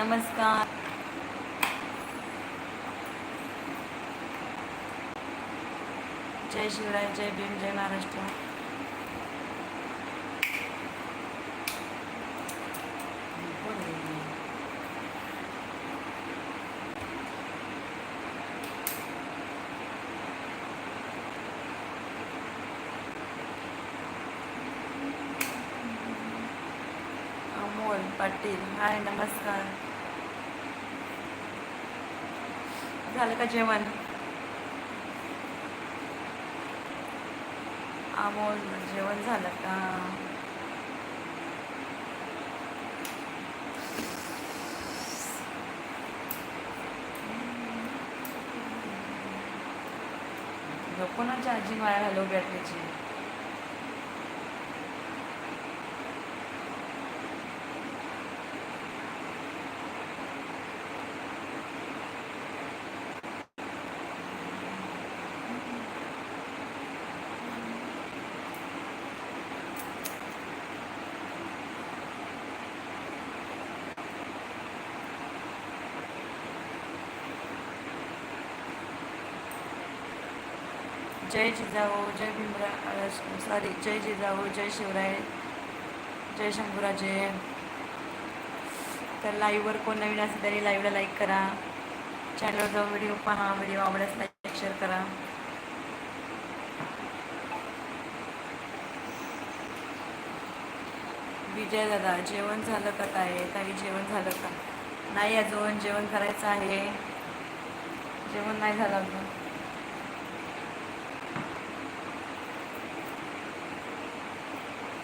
नमस्कार। जय शिवराय जय भीम जय महाराष्ट्र। अमोल पाटील हाय नमस्कार। झालं का जेवण? अमोल जेवण झालं का? कोणाची आजी माया हॅलो बॅटरीची. जय जिजाऊ जय भीमरा सॉरी जय जिजाऊ जय शिवराय जय शंभूराजे. तर लाईव्हवर कोण नवीन असेल तरी लाईव्हला लाईक करा. चॅनलवर जाऊन व्हिडिओ पहा व्हिडिओ आवडल्यास लाईक शेअर करा. विजय दादा जेवण झालं का काय ताई जेवण झालं का? नाही अजून जेवण करायचं आहे. जेवण नाही झालं अजून.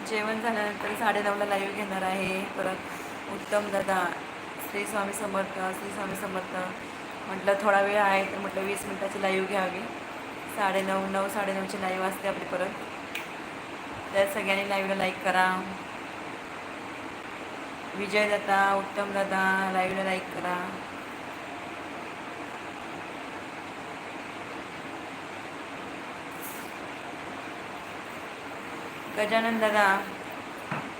जेवण झाल्यानंतर साडेनऊला लाईव्ह घेणार आहे. परत उत्तम दादा श्री स्वामी समर्थ श्री स्वामी समर्थ. म्हटलं थोडा वेळ आहे तर म्हटलं वीस मिनटाची लाईव्ह घ्यावी. साडेनऊ नऊ साडेनऊची लाईव्ह असते आपली परत. तर सगळ्यांनी लाईव्हला लाईक करा. विजय दादा उत्तम दादा लाईव्हला लाईक करा. गजानन दादा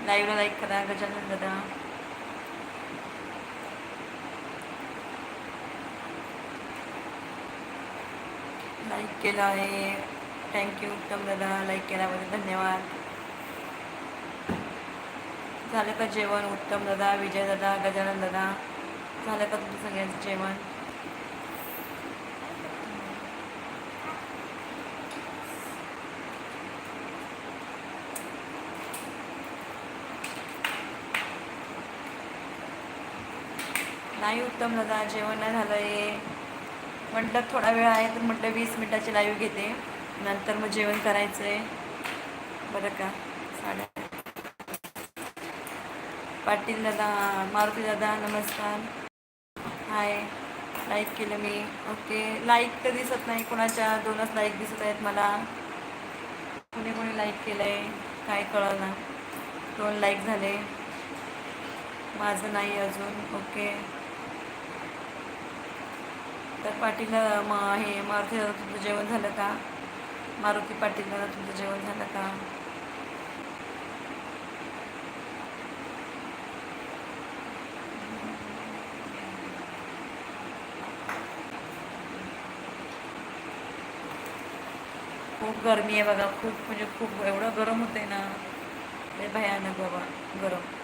लाईव्हला लाईक करा गजानन दादा लाईक केलं आहे थँक्यू उत्तम दादा लाईक केल्याबद्दल धन्यवाद झालं का जेवण उत्तम दादा विजय दादा गजानन दादा झालं का तुमचं सगळ्यांचं जेवण नाही उत्तम दादा जेवण नाही झालं आहे म्हटलं थोडा वेळ आहे तर म्हटलं वीस मिनटाची लाईव्ह घेते. नंतर मग जेवण करायचं आहे बरं का? साड्या पाटील दादा मारुती दादा नमस्कार. हाय लाईक केलं मी. ओके लाईक तर दिसत नाही कोणाच्या. दोनच लाईक दिसत आहेत मला. कोणी कोणी लाईक केलं आहे काय कळलं ना दोन लाईक झाले. माझं नाही अजून. ओके तर पाटीला म हे मारुती दादा तुमचं जेवण झालं का? मारुती पाटील दादा तुमचं जेवण झालं का? खूप गरमी आहे बघा खूप म्हणजे खूप एवढं गरम होतंय ना. लय भयानक बाबा गरम.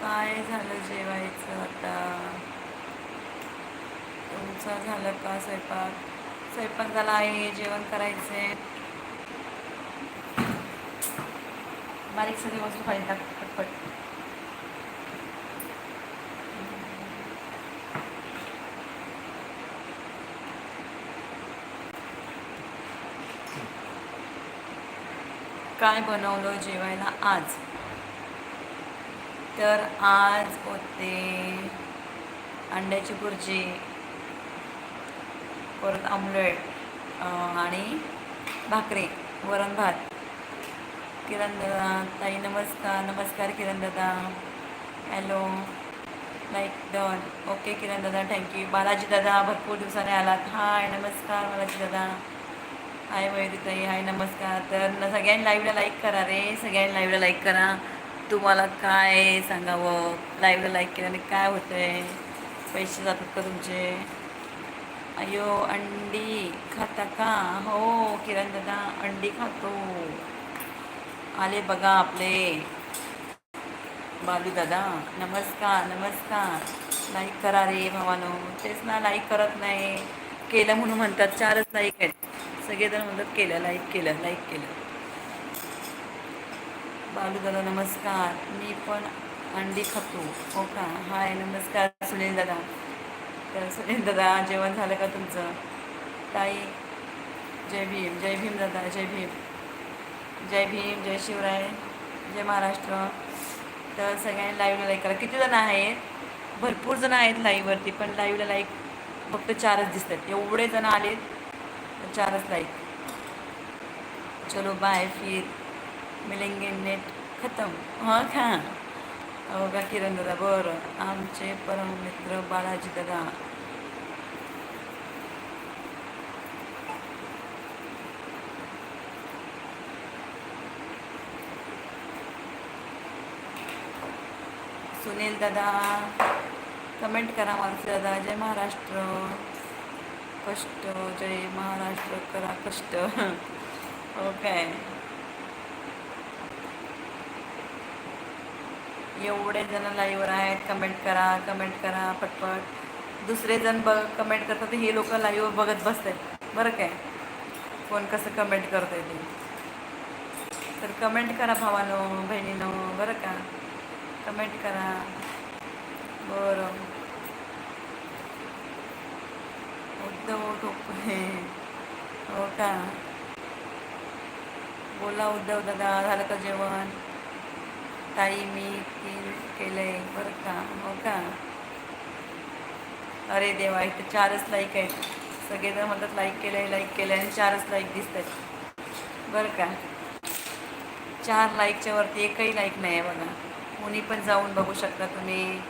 काय झालं जेवायचं आता? तुमचं झालं का स्वयंपाक? स्वयंपाक झाला आहे जेवण करायचंय. बारीक सगळी वस्तू खाली टाक पटपट. काय बनवलं जेवायला आज? तर आज होते अंड्याची भुर्जी परत आमलेट आणि भाकरी वरण भात. किरण दादा ताई नमस्कार नमस्कार किरण दादा. Hello. Like done. Okay Kiran दादा थँक्यू बालाजी दादा भरपूर दिवसाने आलात. हाय नमस्कार बालाजी दादा. हाय मयुरी ताई हाय नमस्कार. तर सगळ्यांनी लाईव्हला लाईक करा रे. सगळ्यांनी लाईव्हला लाईक करा. तुम्हाला काय सांगावं? लाईव्हला लाईक केल्याने काय होतंय? पैसे जातात का तुमचे? अयो अंडी खाता का? हो किरण दादा अंडी खातो. आले बघा आपले. बालू दादा नमस्कार नमस्कार. लाईक करा रे भावानो. तेच ना लाईक करत नाही. केलं म्हणून म्हणतात चारच लाईक आहेत. सगळेजण म्हणतात केलं लाईक केलं लाईक केलं. बालू दादा नमस्कार. मी पण अंडी खातो. हो का? हाय नमस्कार सुनील दादा. तर सुनील दादा जेवण झालं का तुमचं? ताई जय भीम जय भीम दादा जय भीम. जय भीम जय शिवराय जय महाराष्ट्र. तर सगळ्यांनी लाईव्हला लाईक करा. किती जण आहेत? भरपूर जण आहेत लाईव्हवरती पण लाईव्हला लाईक फक्त चारच दिसत आहेत एवढे जण आलेत तर चारच लाईक चलो बाय फिर. मिलेंगे नेट खतम. हां का? हो का किरण दादा बरं. आमचे परम मित्र बाळाजी दादा. सुनील दादा कमेंट करा मारुती दादा. जय महाराष्ट्र. कष्ट जय महाराष्ट्र. करा कष्ट. हो एवढे जण लाईव्हवर आहेत कमेंट करा कमेंट करा पटपट. दुसरे जण बघ कमेंट करतात हे लोक लाईव्हवर बघत बसतात बरं काय? कोण कसं कमेंट करतंय ते? तर कमेंट करा भावानो बहिणीनो बरं का? कमेंट करा. बरं. उद्धव ठोकरे हो का? बोला उद्धव दादा झालं का जेवण? ताई मी तीन केलं आहे बरं का? हो का? अरे देवा इथं चारच लाईक आहेत. सगळेजण म्हणतात लाईक केलं आहे लाईक केलं आहे आणि चारच लाईक दिसत आहेत बरं का? चार लाईकच्या वरती एकही लाईक नाही आहे बघा. कोणी पण जाऊन बघू शकता तुम्ही.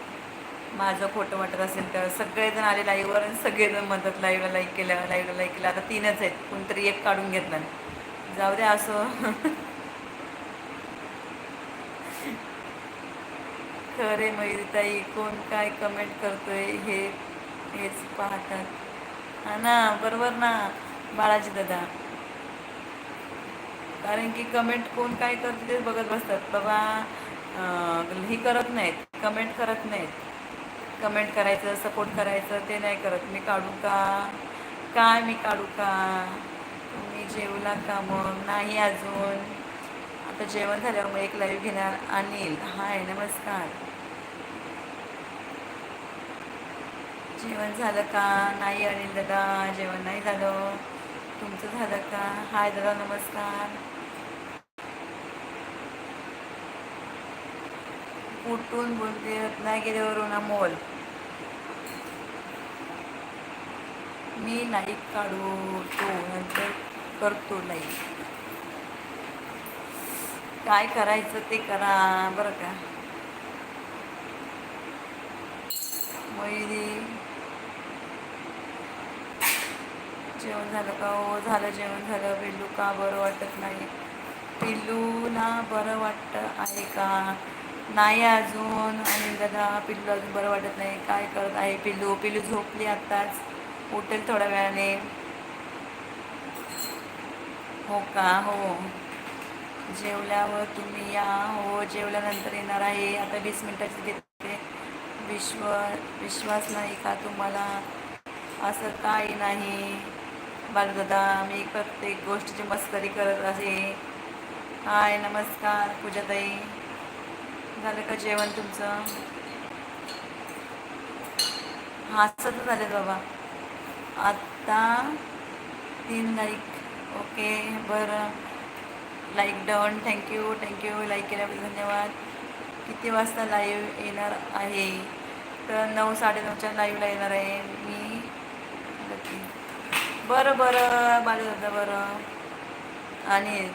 माझं फोटो वाटत असेल तर. सगळेजण आले लाईव्हवर आणि सगळेजण म्हणतात लाईव्हला लाईक केलं लाईव्हला लाईक केलं. आता तीनच आहेत. कोणतरी एक काढून घेतला. जाऊ द्या असं. खरे मयुरीताई कोण काय कमेंट करतोय हे हेच पाहतात. हा ना बरोबर ना बाळाजी दादा? कारण की कमेंट कोण काय करते ते बघत बसतात. बाबा ही करत नाहीत कमेंट करत नाहीत. कमेंट करायचं सपोर्ट करायचं ते नाही करत. मी काढू का? काय मी काढू का? तुम्ही जेवला का मग? नाही अजून. आता जेवण झाल्यावर मग एक लाईव्ह घेणार अनिल. हाय नमस्कार. जेवण झालं का? नाही अनिल दादा जेवण नाही झालं. तुमचं झालं का? हाय दादा नमस्कार. कुठून बोलते रत्नागिरीवरून अमोल मी नाही काढू तो नंतर करतो नाही. काय करायचं ते करा बरं का. मयुरी जेवण झालं का? हो झालं जेवण झालं. पिल्लू का बरं वाटत नाही? पिल्लूला बरं वाटतं आहे का? नाही अजून. आणि दादा पिल्लू अजून बरं वाटत नाही. काय करत आहे पिल्लू? पिल्लू झोपली आत्ताच. उठेल थोड्या वेळाने. हो का? हो. जेवल्यावर तुम्ही या. हो जेवल्यानंतर येणार आहे. आता वीस मिनटाची घेते विश्व विश्वास नाही का तुम्हाला? असं काही नाही. बालगदा मी प्रत्येक गोष्टीची मस्करी करत आहे. हाय नमस्कार पूजाताई. झालं का जेवण तुमचं? हसत झाले बाबा. आत्ता तीन लाईक. ओके बरं. Like done thank you thank you like केल्याबद्दल धन्यवाद. किती वाजता लाईव्ह येणार आहे? तर नऊ साडेनऊच्या लाईव्हला येणार आहे. मी बरं बरं दादा बरं. आणि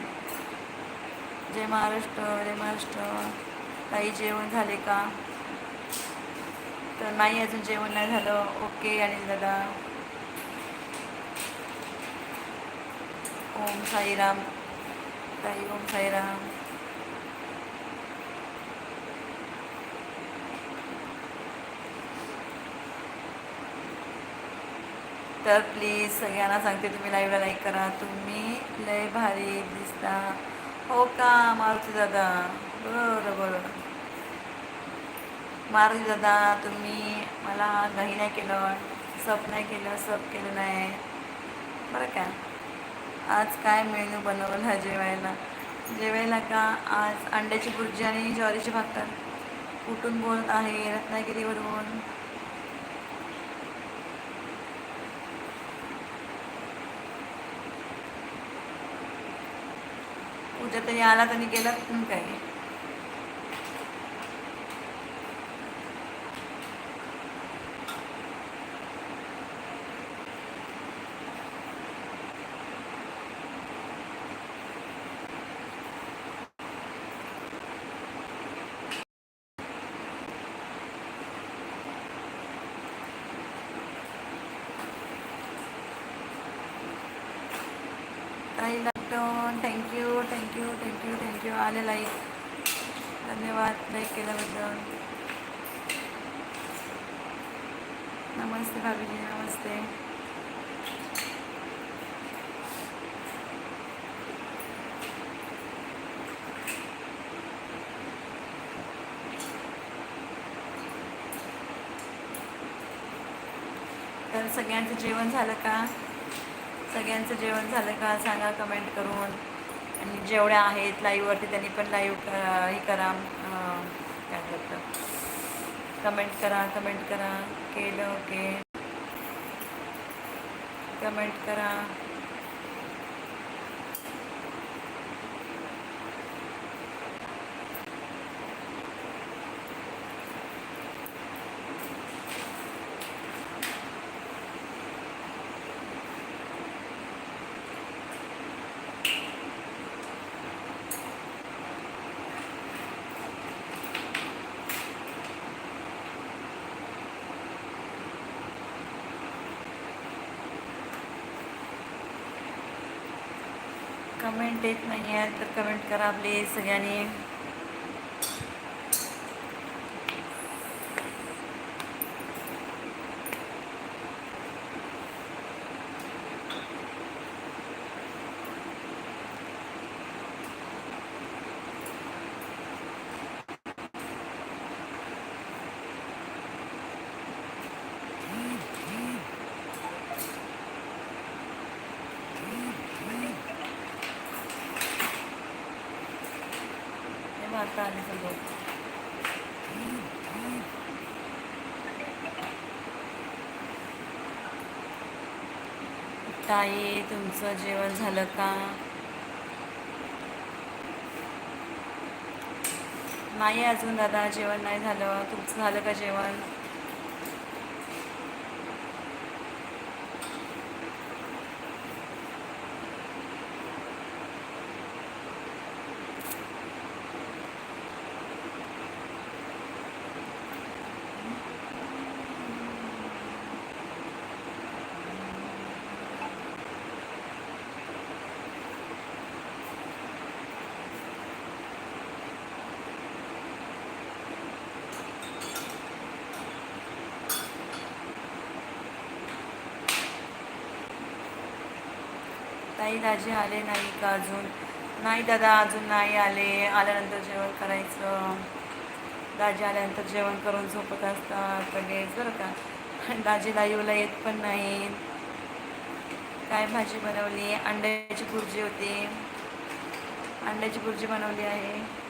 जय महाराष्ट्र जय महाराष्ट्र. काही जेवण झाले का? तर नाही अजून जेवण नाही झालं. ओके अनिल दादा. ओम साईराम. ताई ओम साईराम. तर प्लीज सगळ्यांना सांगते तुम्ही लाईव्हला लाईक करा. तुम्ही लय भारी दिसता. हो का मारुती दादा? बरं बरं. मारुती दादा तुम्ही मला घाई नाही केलं सप नाही केलं सप केलं नाही. बरं का? आज काय मेनू बनवला जेवायला? जेवायला का? आज अंड्याची भुर्जी आणि ज्वारीची भाकर. कुठून बोलत आहे? रत्नागिरीवरून. तुमच्या तरी आला तरी गेला काय ताई लॅपटॉन thank you thank you thank you आणि लाईक धन्यवाद लाईक केल्याबद्दल. नमस्ते भाभीजी नमस्ते. तर सगळ्यांचं जेवण झालं का? सगळ्यांचं जेवण झालं का? सांगा कमेंट करून. आणि जेवढ्या आहेत लाईव्हवरती त्यांनी पण लाईव्ह हे करा काय करतं कमेंट करा कमेंट करा. केलं ओके कमेंट करा. कमेंट येत नाही आहे तर कमेंट करा आपले सगळ्यांनी. हे ताई तुमचं जेवण झालं का? नाही अजून दादा जेवण नाही झालं. तुमचं झालं का जेवण? ताई दाजी आले नाही का अजून? नाही दादा अजून नाही आले. आल्यानंतर जेवण करायचं. दाजी आल्यानंतर जेवण करून झोपत असतात लगेच बरं का? दाजी लाईवला येत पण नाही. काय भाजी बनवली? अंड्याची भुर्जी होती. अंड्याची भुर्जी बनवली आहे.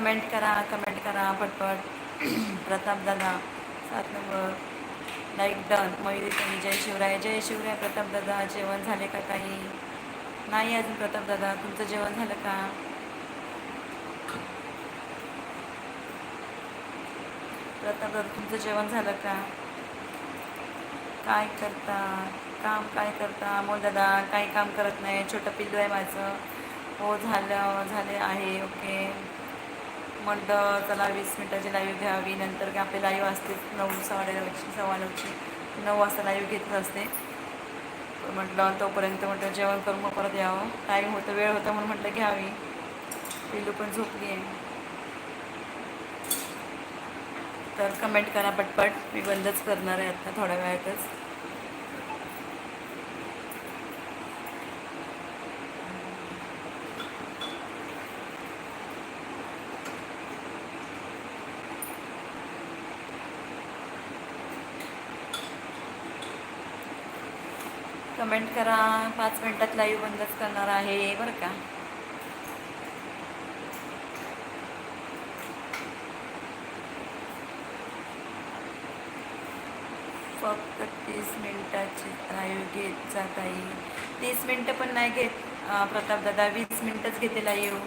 कमेंट करा कमेंट करा पटपट. प्रताप दादा सात नंबर. लाईक डन मयुरी त्यांनी जय शिवराय. जय शिवराय प्रताप दादा. जेवण झाले का काही? नाही अजून प्रताप दादा. तुमचं जेवण झालं का? प्रताप दादा तुमचं जेवण झालं का? काय करता? काम काय करता? अमोल दादा काही काम करत नाही. छोटं पिल्लू आहे माझं. हो झालं झाले आहे. ओके. म्हटलं चला वीस मिनटाची लाईव्ह घ्यावी. नंतर की आपली लाईव्ह असते नऊ साडे नऊची सव्वा नऊची. नऊ वाजता लाईव्ह घेतलं असते म्हटलं तोपर्यंत म्हटलं जेवण करून मग परत यावं. टाईम होतं वेळ होता म्हणून म्हटलं घ्यावी. पिलू पण झोपली आहे तर कमेंट करा पटपट. मी बंदच करणार आहे आता थोड्या वेळातच. कमेंट करा. पाच मिनटात लाईव्ह बंदच करणार आहे. बरं का? फक्त तीस मिनटाची लाईव्ह घेत जात आहे तीस मिनटं पण नाही घेत प्रतापदादा वीस मिनटंच घेते लाईव्ह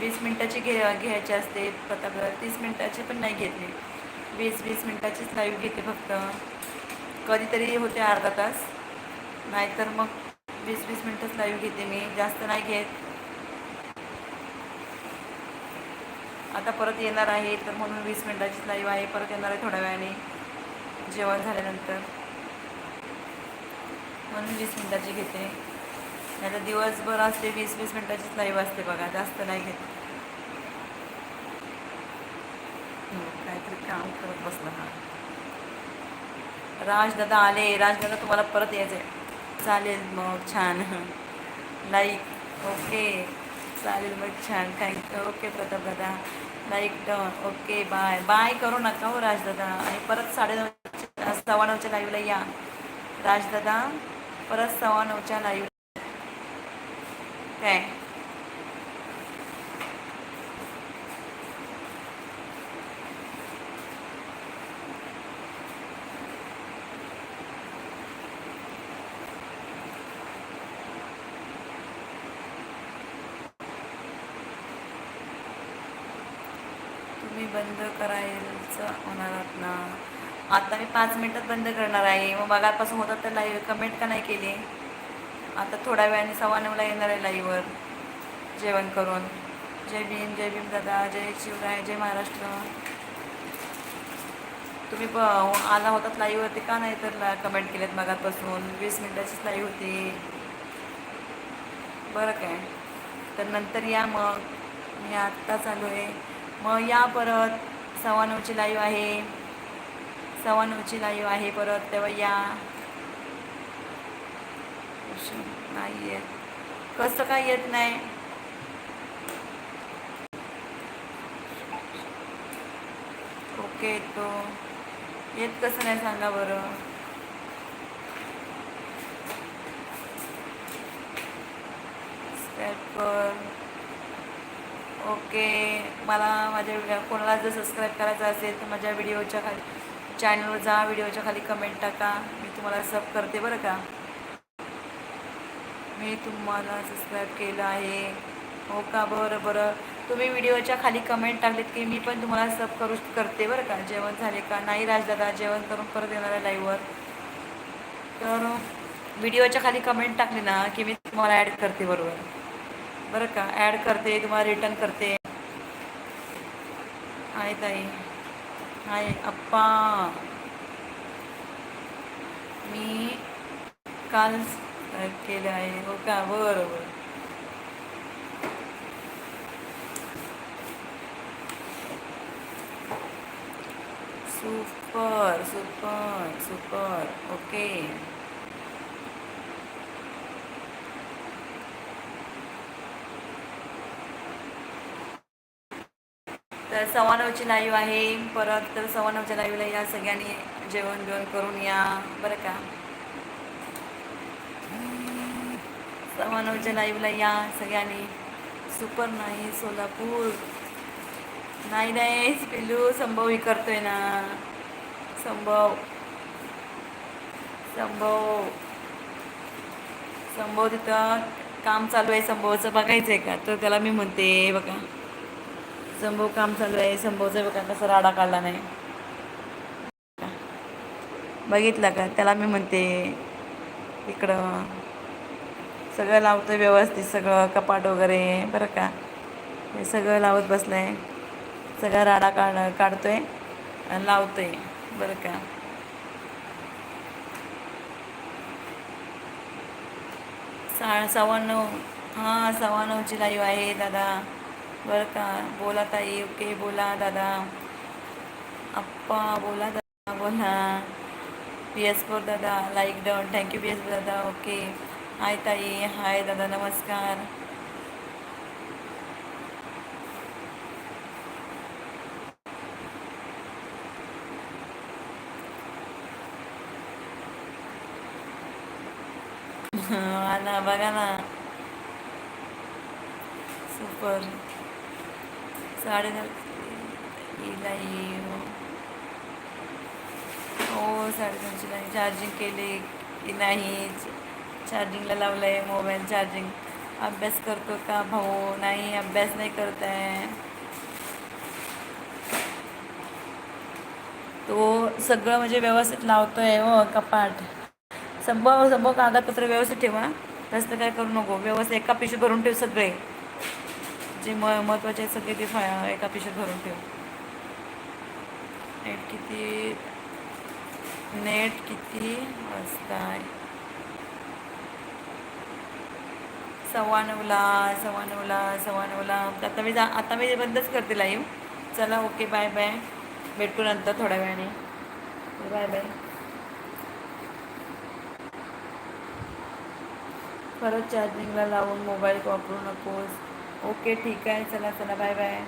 वीस मिनटाची घे घ्यायची असते प्रतापदादा तीस मिनटाची पण नाही घेते वीस वीस मिनटाचीच लाईव्ह घेते फक्त. कधीतरी होते अर्धा तास. नाहीतर मग वीस वीस मिनटंच लाईव्ह घेते मी. जास्त नाही घेत. आता परत येणार आहे तर म्हणून वीस मिनटाचीच लाईव्ह आहे. परत येणार आहे थोड्या वेळाने. जेवण झाल्यानंतर. म्हणून वीस मिनटाची घेते. नाही तर दिवसभर असते वीस वीस मिनटाचीच लाईव्ह असते बघा. जास्त नाही घेत. हो, काहीतरी काम करत बसला हा. राजदादा आले. राजदादा तुम्हाला परत यायचं आहे चालेल मग छान. लाईक ओके चालेल मग छान. थँक्यू ओके प्रताप दादा like done okay bye bye करू नका हो राजदादा. आणि परत साडेनऊ सव्वा नऊच्या लाईव्हला या. राजदादा परत सव्वा नऊच्या लाईव्ह काय बंद करायचं होणार आहात ना? आता मी पाच मिनटात बंद करणार आहे. मग मगापासून होतात तर लाईव्ह कमेंट का नाही केली? आता थोड्या वेळाने सव्वा नऊला येणार आहे लाईव्हवर जेवण करून. जय भीम जय भीम दादा जय शिवराय जय महाराष्ट्र. तुम्ही ब आला होतात लाईव्हवरती का नाही तर कमेंट केलेत मगापासून? वीस मिनटाचीच लाईव्ह होती. बरं काय. तर नंतर या मग. मी आत्ता चालू आहे. मग या परत सव्वा नऊची लाईव्ह आहे. सव्वा नऊची लाईव्ह आहे परत तेव्हा या. नाही येत. कसं काय येत नाही? ओके तो येत कसं नाही सांगा बरं. स्टॅप कर ओके. मला माझ्या कोणाला जर सबस्क्राईब करायचं असेल तर माझ्या व्हिडिओच्या खाली चॅनलवर जा व्हिडिओच्या खाली कमेंट टाका. मी तुम्हाला सब करते बरं का. मी तुम्हाला सबस्क्राईब केलं आहे. हो का? बरं बरं. तुम्ही व्हिडिओच्या खाली कमेंट टाकलीत की मी पण तुम्हाला सब करू करते बरं का? जेवण झाले का? नाही राजदादा जेवण करून परत येणार आहे लाईव्हवर तर व्हिडिओच्या खाली कमेंट टाकली ना की मी तुम्हाला ॲड करते बरोबर. बरं का. ॲड करते, तुम्हाला रिटर्न करते. आहे ताई. आहे. अप्पा. मी काल केलं आहे. हो का? बरं बरं. सुपर सुपर सुपर ओके तर सव्वा नऊची लाईव्ह आहे. परत तर सव्वा नऊच्या लाईव्हला या सगळ्यांनी जेवण जेवण करून या. बरं का? सव्वा नऊच्या लाईव्हला या सगळ्यांनी. सुपर नाही सोलापूर. नाही नाही पिल्लू संभव ही करतोय ना. संभव. संभव. संभव तिथं काम चालू आहे संभवचं बघायचं आहे का? तर त्याला मी म्हणते बघा. संभव काम चालू आहे. संभवचं बघा कसं राडा काढला नाही. बघितलं का? त्याला मी म्हणते इकडं सगळं लावतं व्यवस्थित सगळं कपाट वगैरे बरं का? हे सगळं लावत बसलं आहे सगळा राडा काढ काढतोय आणि लावतोय बरं का? सा सव्वा नऊ हां सव्वा नऊची लाईव्ह आहे दादा. बरं का बोला ताई ओके बोला दादा। आप्पा बोला, दादा बोला। पी एस फोर दादा like done thank you P S four दादा, ओके। हाय ताई, हाय दादा, नमस्कार। आला बघा ना। सुपर साडे लाईव्ह हो साडेनऊची लाईव्ह चार्जिंग केले की नाही? चार्जिंगला लावलं आहे मोबाईल चार्जिंग अभ्यास करतो का भाऊ? नाही अभ्यास नाही करत आहे तो सगळं म्हणजे व्यवस्थित लावतोय हो कपाट. संभव संभव कागदपत्र व्यवस्थित ठेवा. जास्त काय करू नको. व्यवस्थित एका पिशवी भरून ठेव सगळे. जे म महत्त्वाचे आहेत सगळे ते फा एका पिशवीत भरून ठेव. नेट किती? नेट किती वाजता सव्वा नऊला सव्वा नऊला सव्वा नऊला. आता मी जा आता मी बंदच करते लाईव्ह चला ओके बाय बाय भेटू नंतर थोड्या वेळाने. बाय बाय परत चार्जिंगला लावून मोबाईल वापरू नकोस. ओके ठीक आहे. चला चला बाय बाय.